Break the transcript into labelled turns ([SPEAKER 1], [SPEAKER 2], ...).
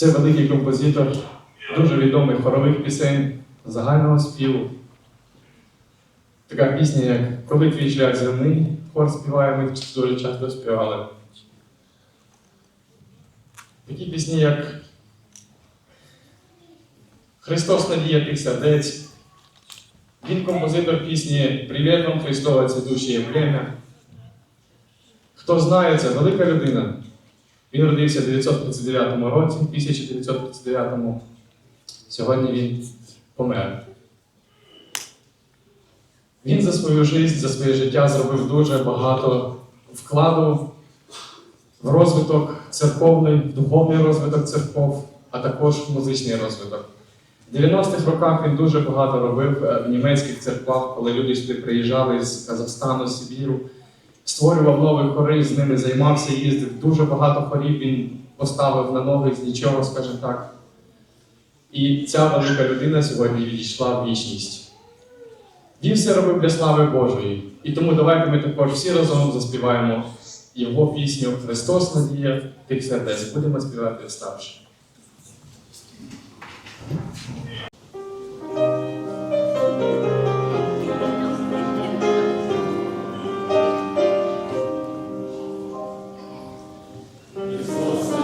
[SPEAKER 1] Це великий композитор, дуже відомий хорових пісень, загального співу. Така пісня, як Коли твій шлях земний, хор співає, ми дуже часто співали. Такі пісні, як Христос надія тих сердець. Він композитор пісні Привіт вам Христове, це душі є плем'я. Хто знає, це велика людина. Він родився в 939 році, в 1939 Сьогодні він помер. Він за свою життя, за своє життя зробив дуже багато вкладу в розвиток церковний, в духовний розвиток церков, а також в музичний розвиток. В 90-х роках він дуже багато робив е, в німецьких церквах, коли люди сюди приїжджали з Казахстану, Сибіру, створював нові хори, з ними займався, їздив. Дуже багато хорів він поставив на ноги з нічого, скажімо так. І ця велика людина сьогодні відійшла в вічність. Він все робив для слави Божої. І тому давайте ми також всі разом заспіваємо його пісню Христос надія тих сердець. Будемо співати вставши.
[SPEAKER 2] Ісуса.